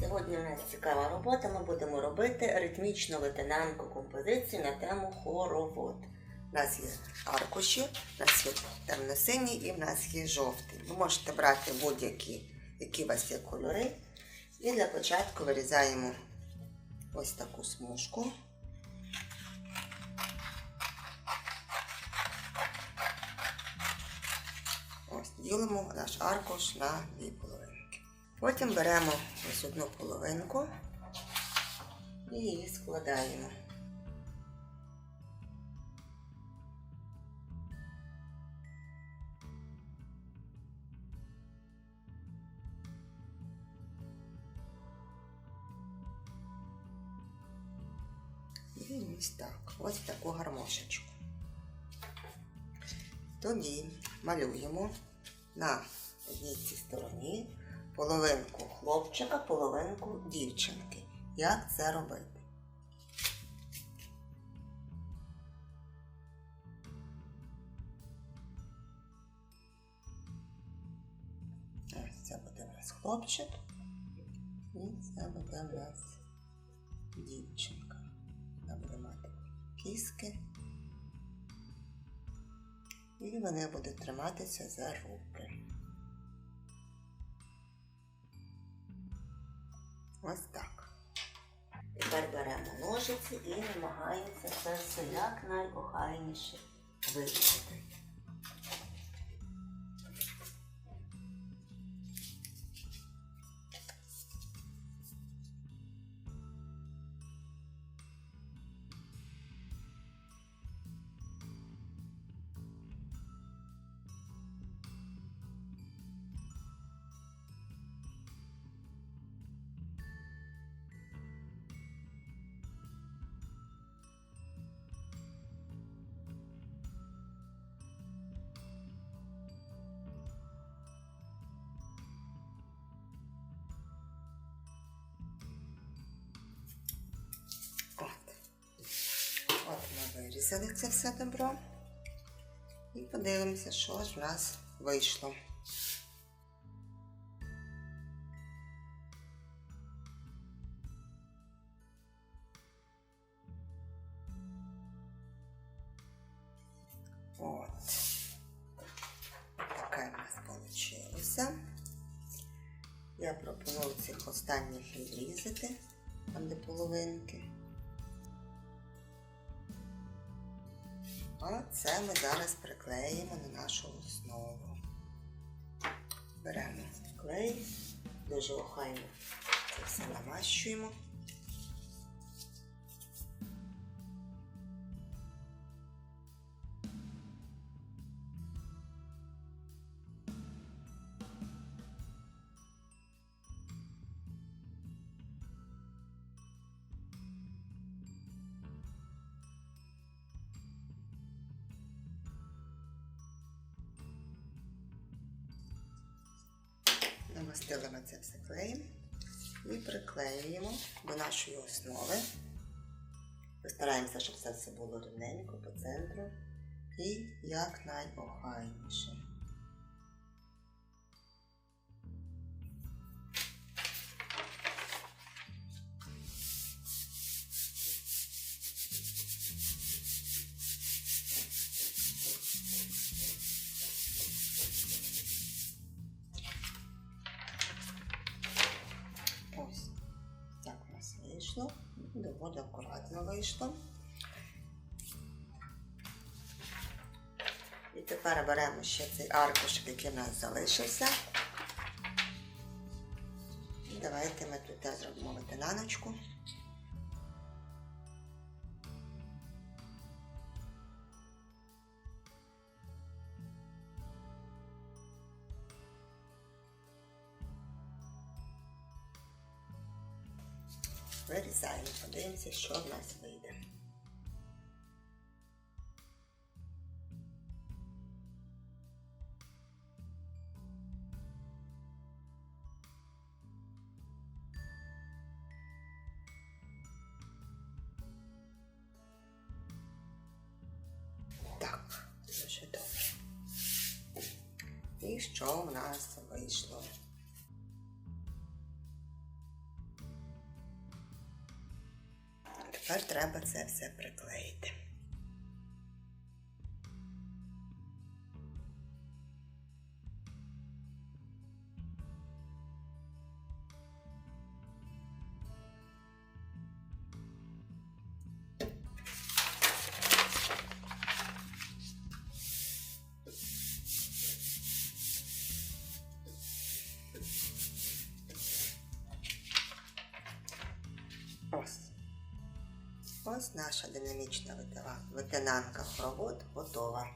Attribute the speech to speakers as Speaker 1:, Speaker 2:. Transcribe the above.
Speaker 1: Сьогодні у нас цікава робота. Ми будемо робити ритмічну лейтенантську композицію на тему хоровод. У нас є аркуші, у нас є темно-синій і в нас є жовтий. Ви можете брати будь-які, які у вас є кольори. І для початку вирізаємо ось таку смужку. Ось ділимо наш аркуш на половинки. Потім беремо ось одну половинку і її складаємо. І ось так, ось таку гармошечку. Тоді малюємо на одній цій стороні половинку хлопчика, половинку дівчинки. Як це робити? Ось це буде в нас хлопчик. І це буде в нас дівчинка. Вона буде мати кіски. І вони будуть триматися за руки. Ось так. Тепер беремо ножиці і намагаємося це все якнайохайніше вирізати. Ми вирізали це все добро. І подивимося, що ж в нас вийшло. От. Така в нас вийшла. Я пропоную цих останніх відрізати, там де половинки. А це ми зараз приклеїмо на нашу основу. Беремо клей, дуже охайно це все намащуємо. Намастили ми це все клеєм і приклеюємо до нашої основи. Постараємося, щоб це все було рівненько по центру і якнайохайніше. Вийшло. Доволі акуратно вийшло. І тепер беремо ще цей аркушик, який у нас залишився. Давайте ми тут зробимо ветенаночку. Вирізаємо, подивимося, що в нас вийде. Так, що в нас вийшло? Тепер треба це все приклеїти. Ось наша динамічна витинанка хоровод готова.